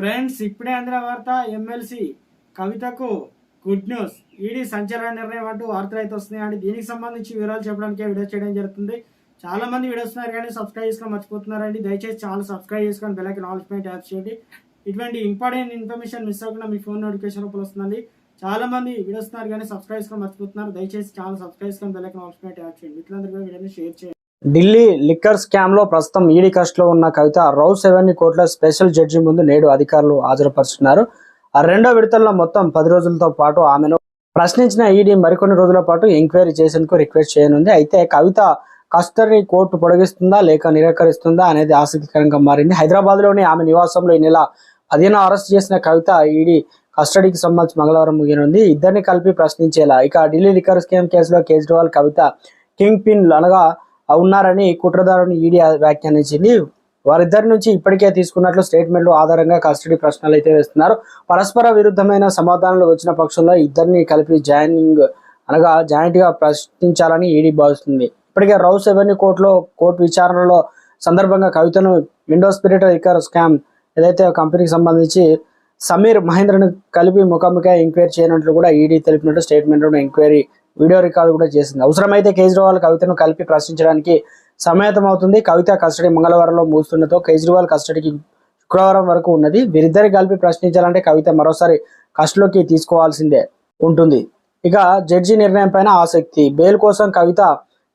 Friends ఇప్పుడే అందిన వార్త ఎమ్మెల్సీ కవితకు గుడ్ న్యూస్. ఈడీ సంచలన నిర్ణయం అంటూ వార్తలు అయితే వస్తున్నాయి. అండి దీనికి సంబంధించి వివరాలు చెప్పడానికి వీడియో చేయడం జరుగుతుంది. చాలా మంది వీడియో వస్తున్నారు కానీ సబ్స్క్రైబ్ చేసుకొని మర్చిపోతున్నారండి. దయచేసి చాలా సబ్స్క్రైబ్ చేసుకొని బెల్లకి నాలెడ్జ్మెంట్ యాప్ చేయండి. ఇటువంటి ఇంపార్టెంట్ ఇన్ఫర్మేషన్ మిస్ అవ్వకుండా మీ ఫోన్ నోటిఫికేషన్ రూపంలో వస్తుందండి. చాలా మంది వీడియో వస్తున్నారు కానీ సబ్స్క్రైబ్ చేసుకొని మర్చిపోతున్నారు. దయచేసి చాలా సబ్స్క్రైబ్ చేసుకొని బెల్లకి నాలెడ్జ్మెంట్ యాప్ చేయండి. మిత్రులందరూ కూడా వీడియోని షేర్ చేయండి. ఢిల్లీ లిక్కర్ స్కామ్లో ప్రస్తుతం ఈడీ కస్టడీలో ఉన్న కవిత రౌ సెవెన్ కోర్టుల స్పెషల్ జడ్జి ముందు నేడు అధికారులు హాజరుపరుస్తున్నారు. ఆ రెండో విడతల్లో మొత్తం పది రోజులతో పాటు ఆమెను ప్రశ్నించిన ఈడీ మరికొన్ని రోజుల పాటు ఎంక్వైరీ చేసేందుకు రిక్వెస్ట్ చేయనుంది. అయితే కవిత కస్టడీ కోర్టు పొడిగిస్తుందా లేక నిరాకరిస్తుందా అనేది ఆసక్తికరంగా మారింది. హైదరాబాద్లోని ఆమె నివాసంలో ఈ నెల పదిహేను అరెస్ట్ చేసిన కవిత ఈడీ కస్టడీకి సంబంధించి మంగళవారం ముగియనుంది. ఇద్దరిని కలిపి ప్రశ్నించేలా. ఇక ఢిల్లీ లిక్కర్ స్కామ్ కేసులో కేజ్రీవాల్ కవిత కింగ్ పిన్ అనగా ఉన్నారని కుట్రదారుని ఈడీ వ్యాఖ్యానించింది వారిద్దరి నుంచి ఇప్పటికే తీసుకున్నట్లు స్టేట్మెంట్లు ఆధారంగా కస్టడీ ప్రశ్నలు అయితే వేస్తున్నారు. పరస్పర విరుద్ధమైన సమాధానాలు వచ్చిన పక్షంలో ఇద్దరిని కలిపి జాయినింగ్ అనగా జాయింట్గా ప్రశ్నించాలని ఈడీ భావిస్తుంది. ఇప్పటికే రౌస్ ఎవెన్యూ కోర్టులో కోర్టు విచారణలో సందర్భంగా కవితను విండో స్పిరిట్ స్కామ్ ఏదైతే కంపెనీకి సంబంధించి సమీర్ మహేంద్రను కలిపి ముఖాముఖిగా ఎంక్వైరీ చేయనట్లు కూడా ఈడీ తెలిపినట్టు స్టేట్మెంట్ ఎంక్వైరీ వీడియో రికార్డు కూడా చేసింది. అవసరమైతే కేజ్రీవాల్ కవితను కలిపి ప్రశ్నించడానికి సమేతమవుతుంది కవిత కస్టడీ మంగళవారంలో ముగుస్తుండతో కేజ్రీవాల్ కస్టడీకి శుక్రవారం వరకు ఉన్నది. వీరిద్దరి కలిపి ప్రశ్నించాలంటే కవిత మరోసారి కస్టడీలోకి తీసుకోవాల్సిందే ఉంటుంది. ఇక జడ్జి నిర్ణయం పైన ఆసక్తి. బెయిల్ కోసం కవిత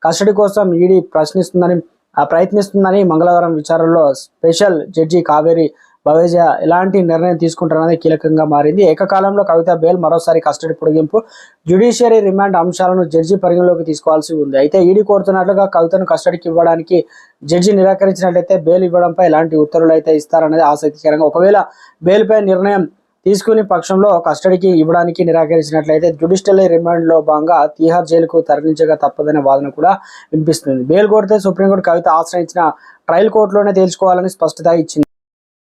కస్టడీ కోసం ఈడీ ప్రశ్నిస్తుందని ఆ, ప్రయత్నిస్తుందని మంగళవారం విచారణలో స్పెషల్ జడ్జి కావేరి బవేజా ఎలాంటి నిర్ణయం తీసుకుంటారనేది కీలకంగా మారింది. ఏకకాలంలో కవిత బెయిల్ మరోసారి కస్టడీ పొడిగింపు జ్యుడిషియరీ రిమాండ్ అంశాలను జడ్జి పరిగణలోకి తీసుకోవాల్సి ఉంది. అయితే ఈడీ కోరుతున్నట్లుగా కవితను కస్టడీకి ఇవ్వడానికి జడ్జి నిరాకరించినట్లయితే బెయిల్ ఇవ్వడంపై ఎలాంటి ఉత్తర్వులు అయితే ఇస్తారనేది ఆసక్తికరంగా ఒకవేళ బెయిల్పై నిర్ణయం తీసుకునే పక్షంలో కస్టడీకి ఇవ్వడానికి నిరాకరించినట్లయితే జ్యుడిషియల్ రిమాండ్లో భాగంగా తీహార్ జైలుకు తరలించగా తప్పదనే వాదన కూడా వినిపిస్తుంది. బెయిల్ కోరితే సుప్రీంకోర్టు కవిత ఆశ్రయించిన ట్రయల్ కోర్టులోనే తేల్చుకోవాలని స్పష్టత ఇచ్చింది.